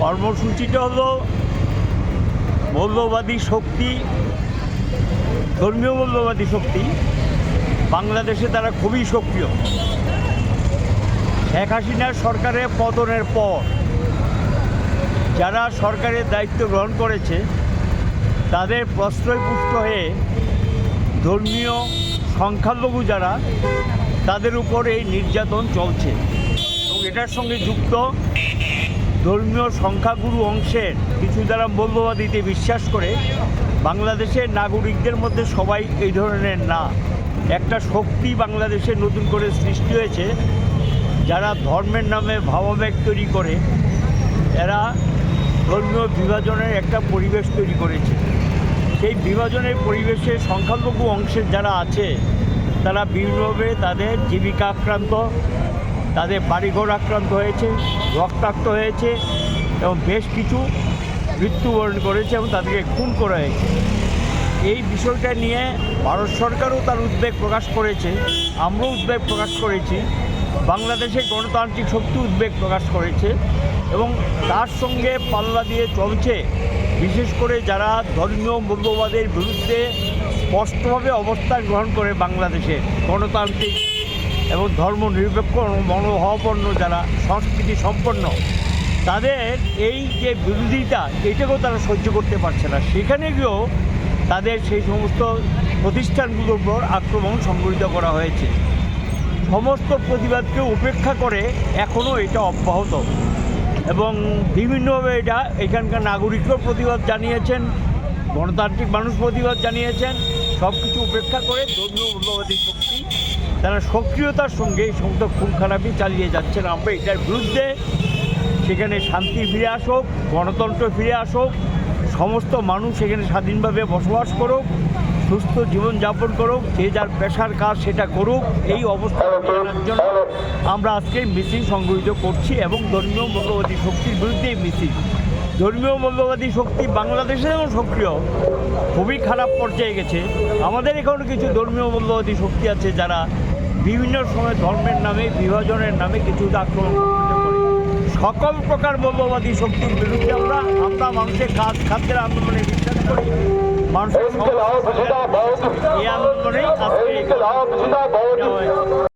কর্মসূচিটা হলো মৌলবাদী শক্তি, ধর্মীয় মৌলবাদী শক্তি। বাংলাদেশে তারা খুবই সক্রিয়। শেখ হাসিনার সরকারের পতনের পর যারা সরকারের দায়িত্ব গ্রহণ করেছে তাদের প্রশ্রয়পুষ্ট হয়ে ধর্মীয় সংখ্যালঘু যারা, তাদের উপর এই নির্যাতন চলছে। এবং এটার সঙ্গে যুক্ত ধর্মীয় সংখ্যাগুরু অংশের কিছু যারা মৌলবাদীতে বিশ্বাস করে, বাংলাদেশের নাগরিকদের মধ্যে সবাই এই ধরনের না। একটা শক্তি বাংলাদেশে নতুন করে সৃষ্টি হয়েছে, যারা ধর্মের নামে ভাবাবেগ তৈরি করে, এরা ধর্মীয় বিভাজনের একটা পরিবেশ তৈরি করেছে। সেই বিভাজনের পরিবেশে সংখ্যালঘু অংশের যারা আছে, তারা বিভিন্নভাবে তাদের জীবিকা আক্রান্ত, তাদের বাড়িঘর আক্রান্ত হয়েছে, রক্তাক্ত হয়েছে এবং বেশ কিছু মৃত্যুবরণ করেছে এবং তাদেরকে খুন করা হয়েছে। এই বিষয়টা নিয়ে ভারত সরকারও তার উদ্বেগ প্রকাশ করেছে, আমরাও উদ্বেগ প্রকাশ করেছি। বাংলাদেশের গণতান্ত্রিক শক্তি উদ্বেগ প্রকাশ করেছে। এবং তার সঙ্গে পাল্লা দিয়ে চলছে। বিশেষ করে যারা ধর্মীয় মূল্যবাদের বিরুদ্ধে স্পষ্টভাবে অবস্থান গ্রহণ করে বাংলাদেশে, গণতান্ত্রিক এবং ধর্ম নিরপেক্ষ মনোভাবাপন্ন যারা সংস্কৃতি সম্পন্ন, তাদের এই যে বিরোধিতা, এটাকেও তারা সহ্য করতে পারছে না। সেখানে গিয়েও তাদের সেই সমস্ত প্রতিষ্ঠানগুলোর উপর আক্রমণ সংগঠিত করা হয়েছে। সমস্ত প্রতিবাদকে উপেক্ষা করে এখনও এটা অব্যাহত। এবং বিভিন্নভাবে এটা এখানকার নাগরিকও প্রতিবাদ জানিয়েছেন, গণতান্ত্রিক মানুষ প্রতিবাদ জানিয়েছেন সব কিছু উপেক্ষা করে ধর্মীয় মূল্যবাদী শক্তি, তারা সক্রিয়তার সঙ্গে এই সমস্ত খুন চালিয়ে যাচ্ছেন। আমরা এটার বিরুদ্ধে সেখানে শান্তি ফিরে আসুক, গণতন্ত্র ফিরে আসুক, সমস্ত মানুষ সেখানে স্বাধীনভাবে বসবাস করুক। সুস্থ জীবনযাপন করুক, যে যার পেশার কাজ সেটা করুক, এই অবস্থা জন্য আমরা আজকে মিছিল সংগঠিত করছি এবং ধর্মীয় মৌলবাদী শক্তির বিরুদ্ধে মিছিল। ধর্মীয় মৌলবাদী শক্তি বাংলাদেশে যেমন সক্রিয়। খুবই খারাপ পর্যায়ে গেছে। আমাদের এখানে কিছু ধর্মীয় মৌলবাদী শক্তি আছে যারা বিভিন্ন সময় ধর্মের নামে, বিভাজনের নামে কিছু আক্রমণ সকল প্রকার মৌলবাদী শক্তির বিরুদ্ধে আমরা আমরা মানুষের কাজ, খাদ্যের আন্দোলনে বিশ্বাস করি। মানুষের সমস্যা সমাধান এই আন্দোলনেই আজকে এই